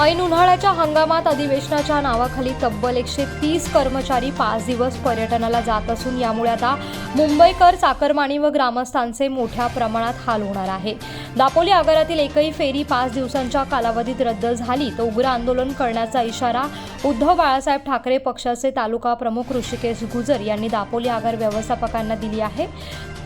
ऐन उन्हाळ्याच्या हंगामात अधिवेशनाच्या नावाखाली तब्बल एकशे तीस कर्मचारी पाच दिवस पर्यटनाला जात असून यामुळे आता मुंबईकर चाकरमानी व ग्रामस्थांचे मोठ्या प्रमाणात हाल होणार आहे. दापोली आगारातील एकही फेरी पाच दिवसांच्या कालावधीत रद्द झाली. तर उग्र आंदोलन करण्याचा इशारा उद्धव बाळासाहेब ठाकरे पक्षाचे तालुका प्रमुख ऋषिकेश गुजर यांनी दापोली आगार व्यवस्थापकांना दिली आहे.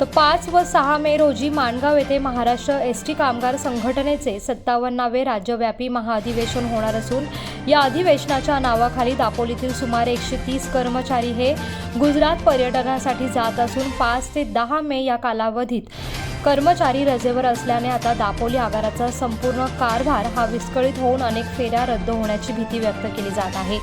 तर पाच व सहा मे रोजी माणगाव येथे महाराष्ट्र एस टी कामगार संघटनेचे सत्तावन्नावे राज्यव्यापी महाअधिवेशन होणार असून या अधिवेशनाच्या नावाखाली दापोलीतील सुमारे एकशे तीस कर्मचारी हे गुजरात पर्यटनासाठी जात असून पाच ते दहा मे या कालावधीत कर्मचारी रजेवर असल्याने आता दापोली आगाराचा संपूर्ण कारभार हा विस्कळीत होऊन अनेक फेऱ्या रद्द होण्याची भीती व्यक्त केली जात आहे.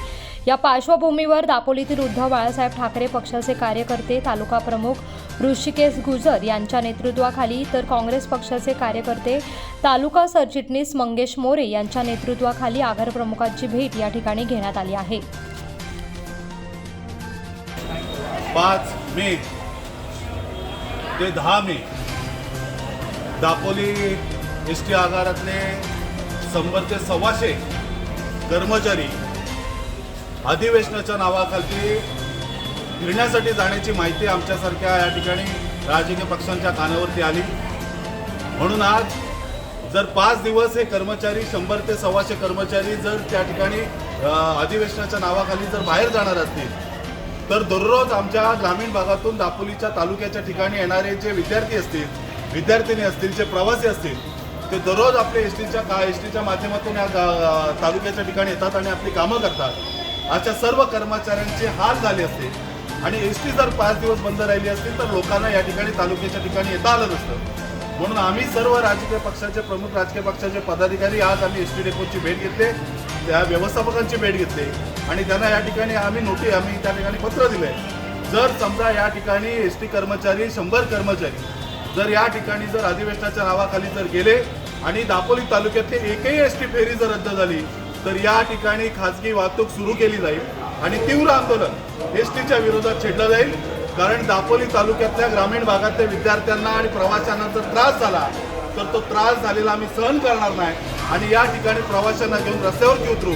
या पार्श्वभूमीवर दापोलीतील उद्धव बाळासाहेब ठाकरे पक्षाचे कार्यकर्ते तालुका प्रमुख ऋषिकेश गुजर यांच्या नेतृत्वाखाली तर काँग्रेस पक्षाचे कार्यकर्ते तालुका सरचिटणीस मंगेश मोरे यांच्या नेतृत्वाखाली आगरप्रमुखांची भेट या ठिकाणी घेण्यात आली आहे. पाच मे ते दहा मे दापोली एस टी आगारातले शंभर ते सव्वाशे कर्मचारी अधिवेशनाच्या नावाखाली फिरण्यासाठी जाण्याची माहिती आमच्यासारख्या या ठिकाणी राजकीय पक्षांच्या कानावरती आली. म्हणून आज जर पाच दिवस हे कर्मचारी शंभर ते सव्वाशे कर्मचारी जर त्या ठिकाणी अधिवेशनाच्या नावाखाली जर बाहेर जाणार असतील तर दररोज आमच्या ग्रामीण भागातून दापोलीच्या तालुक्याच्या ठिकाणी येणारे जे विद्यार्थी असतील विद्यार्थिनी असतील जे प्रवासी असतील ते दररोज आपल्या एस टीच्या का एस टीच्या माध्यमातून या तालुक्याच्या ठिकाणी येतात आणि आपली कामं करतात. अशा सर्व कर्मचाऱ्यांचे हाल झाले असते. आणि एस टी जर पाच दिवस बंद राहिली असतील तर लोकांना या ठिकाणी तालुक्याच्या ठिकाणी येता आलं नसतं. म्हणून आम्ही सर्व राजकीय पक्षाचे प्रमुख राजकीय पक्षाचे पदाधिकारी आज आम्ही एस टी डेपोची भेट घेतले. त्या व्यवस्थापकांची भेट घेतली. आणि त्यांना या ठिकाणी आम्ही नोटी आम्ही त्या ठिकाणी पत्र दिले जर समजा या ठिकाणी एस टी कर्मचारी शंभर कर्मचारी जर या ठिकाणी जर अधिवेशनाच्या नावाखाली जर गेले आणि दापोली तालुक्यातली एकही एस टी फेरी जर रद्द झाली तर या ठिकाणी खाजगी वाहतूक सुरू केली जाईल आणि तीव्र आंदोलन एस टीच्या विरोधात छेडलं जाईल. कारण दापोली तालुक्यातल्या ग्रामीण भागातल्या विद्यार्थ्यांना आणि प्रवाशांना जर त्रास झाला तर तो त्रास झालेला आम्ही सहन करणार नाही. आणि या ठिकाणी प्रवाशांना घेऊन रस्त्यावरती उतरू.